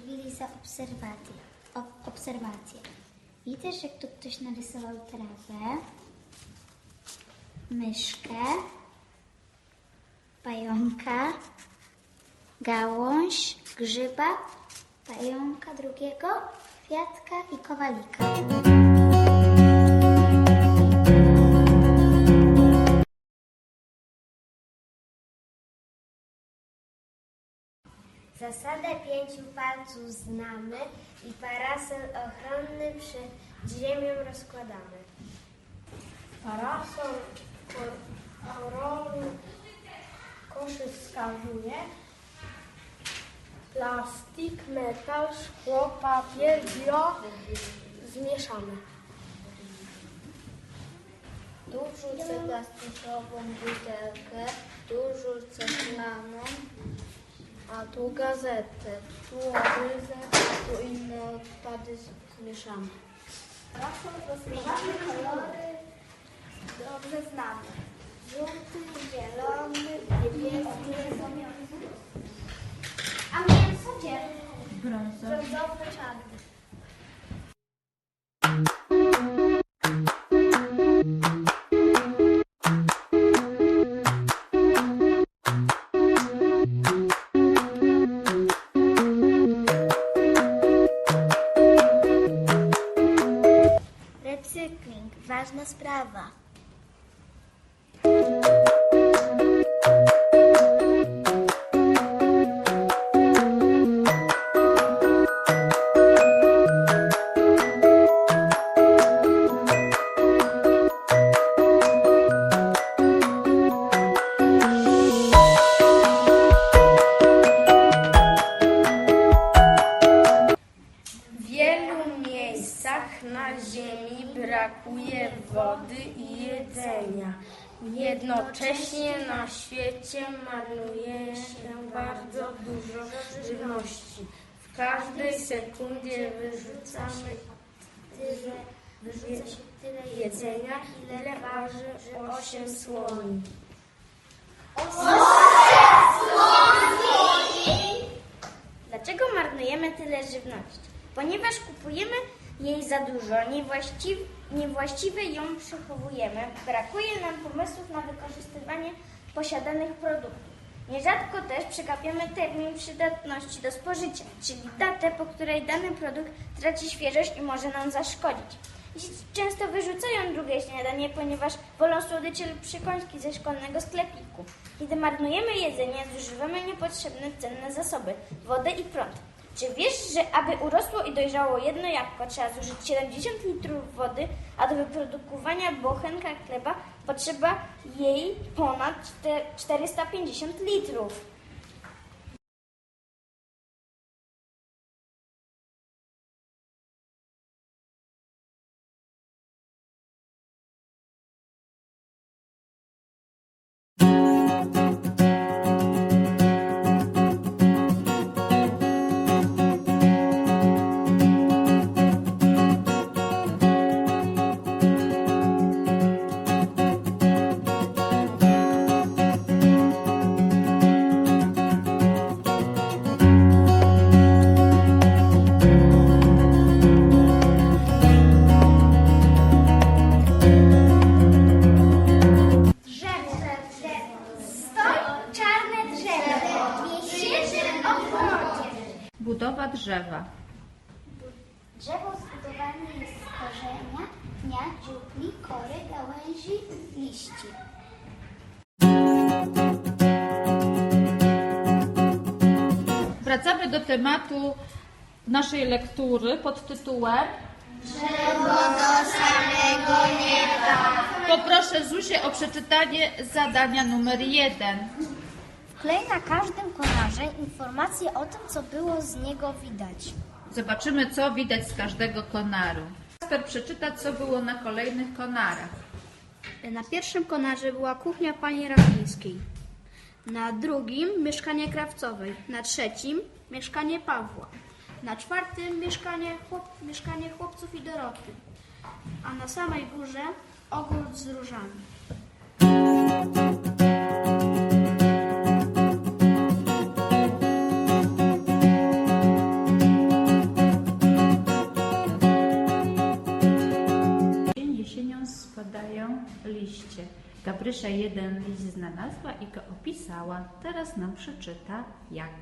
zrobili za obserwację. ob- obserwację. Widzę, tu ktoś narysował trawę, myszkę, pająka, gałąź, grzyba, pająka drugiego, kwiatka i kowalika. Zasadę pięciu palców znamy i parasol ochronny przed ziemią rozkładamy. Parasol korony koszy wskazuje. Plastik, metal, szkło, papier, bio zmieszamy. Tu wrzucę plastikową butelkę, tu rzucę szklaną, A tu gazetę, tu oryzę, tu inne odpady zmieszamy. Parasol rozkładamy kolory dobrze znane. Żółty, zielony, niebieski, a mięso? Brązowy. Brązowy, czarny. Brakuje wody i jedzenia. Jednocześnie na świecie marnuje się bardzo dużo żywności. W każdej sekundzie wyrzucamy Tyle, tyle jedzenia, ile waży 8 słoni. Dlaczego marnujemy tyle żywności? Ponieważ kupujemy jej za dużo, niewłaściw, niewłaściwie ją przechowujemy, brakuje nam pomysłów na wykorzystywanie posiadanych produktów. Nierzadko też przegapiamy termin przydatności do spożycia, czyli datę, po której dany produkt traci świeżość i może nam zaszkodzić. Dzieci często wyrzucają drugie śniadanie, ponieważ wolą słodycze lub przekąski ze szkolnego sklepiku. Kiedy marnujemy jedzenie, zużywamy niepotrzebne cenne zasoby, wodę i prąd. Czy wiesz, że aby urosło i dojrzało jedno jabłko, trzeba zużyć 70 litrów wody, a do wyprodukowania bochenka chleba potrzeba jej ponad czte- 450 litrów? Budowa drzewa. Drzewo zbudowane jest z korzenia, pnia, dziupli, kory, gałęzi, liści. Wracamy do tematu naszej lektury pod tytułem To proszę Zusię o przeczytanie zadania numer jeden. Wklej na każdym konarze informacje o tym, co było z niego widać. Zobaczymy, co widać z każdego konaru. Kasper przeczyta, co było na kolejnych konarach. Na pierwszym konarze była kuchnia pani Rapińskiej. Na drugim mieszkanie krawcowej. Na trzecim mieszkanie Pawła. Na czwartym mieszkanie, chłop, mieszkanie chłopców i Doroty. A na samej górze ogród z różami. Gabrysia jeden list znalazła i go opisała. Teraz nam przeczyta jak.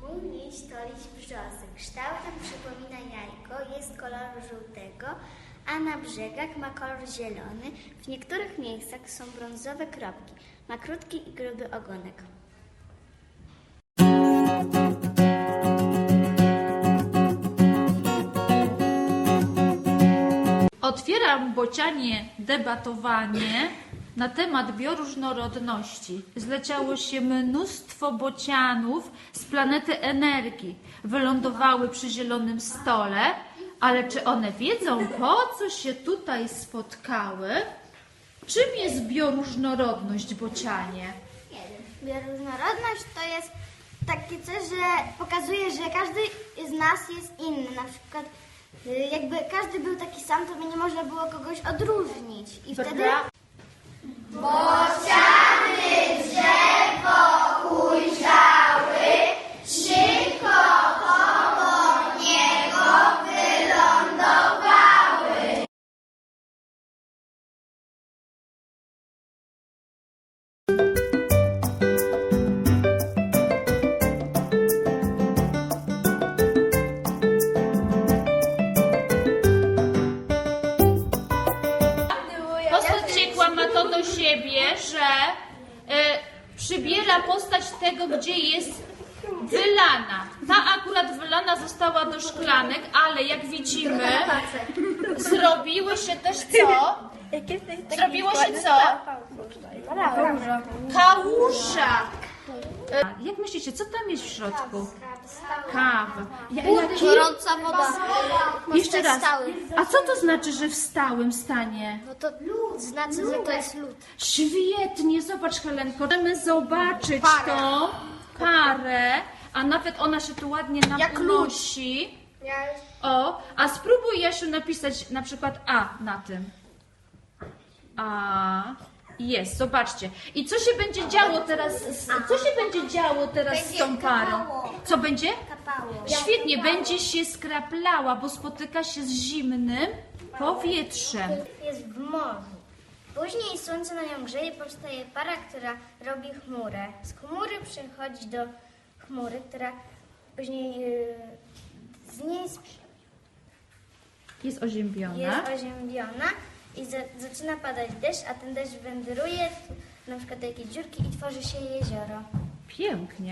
Mój liść to liść brzozy. Kształtem przypomina jajko, jest koloru żółtego, a na brzegach ma kolor zielony. W niektórych miejscach są brązowe kropki. Ma krótki i gruby ogonek. Otwieram bocianie debatowanie na temat bioróżnorodności. Zleciało się mnóstwo bocianów z planety energii. Wylądowały przy zielonym stole, ale czy one wiedzą, po co się tutaj spotkały? Czym jest bioróżnorodność, bocianie? Bioróżnorodność to jest takie coś, że pokazuje, że każdy z nas jest inny. Na przykład jakby każdy był taki sam, to by nie można było kogoś odróżnić. I wtedy Bra- przybiera postać tego, gdzie jest wylana. Ta akurat wylana została do szklanek, ale jak widzimy, zrobiły się też co? Zrobiło się co? Kałuża. Jak myślicie, co tam jest w środku? Kawa. Ja, jaki? Gorąca woda. Jeszcze raz. A co to znaczy, że w stałym stanie? No to znaczy, że to jest lód. Świetnie, zobacz Helenko, możemy zobaczyć tą parę, a nawet ona się tu ładnie nam Jak unosi. O, a spróbuj Jasiu napisać na przykład A na tym. A, jest, zobaczcie. I co się będzie działo teraz, z, co się będzie działo teraz z tą parą? Co będzie? Świetnie, będzie się skraplała, bo spotyka się z zimnym powietrzem. Jest w morzu. Później słońce na nią grzeje, powstaje para, która robi chmurę. Z chmury przechodzi do chmury, która później yy, z niej sp- Jest oziębiona. jest oziębiona i za, zaczyna padać deszcz, a ten deszcz wędruje na przykład do jakiejś dziurki i tworzy się jezioro. Pięknie.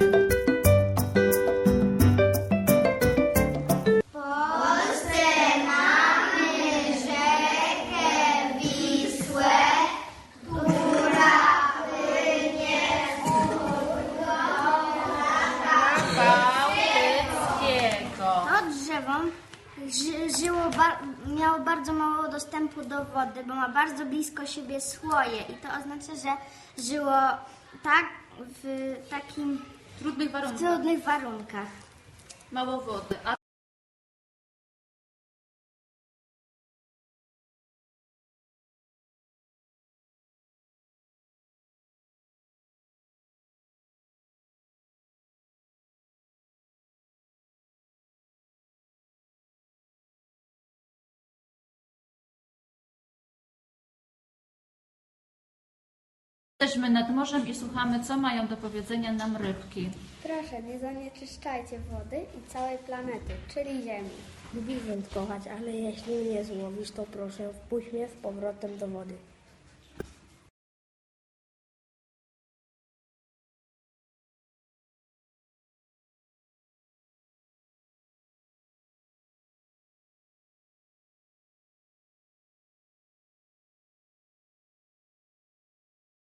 Miało bardzo mało dostępu do wody, bo ma bardzo blisko siebie słoje i to oznacza, że żyło tak w takim Trudnych w warunków. trudnych warunkach. Mało wody. A Jesteśmy nad morzem i słuchamy, co mają do powiedzenia nam rybki. Proszę, nie zanieczyszczajcie wody i całej planety, czyli Ziemi. Lubię wędkować, ale jeśli mnie złowisz, to proszę wpuść mnie z powrotem do wody.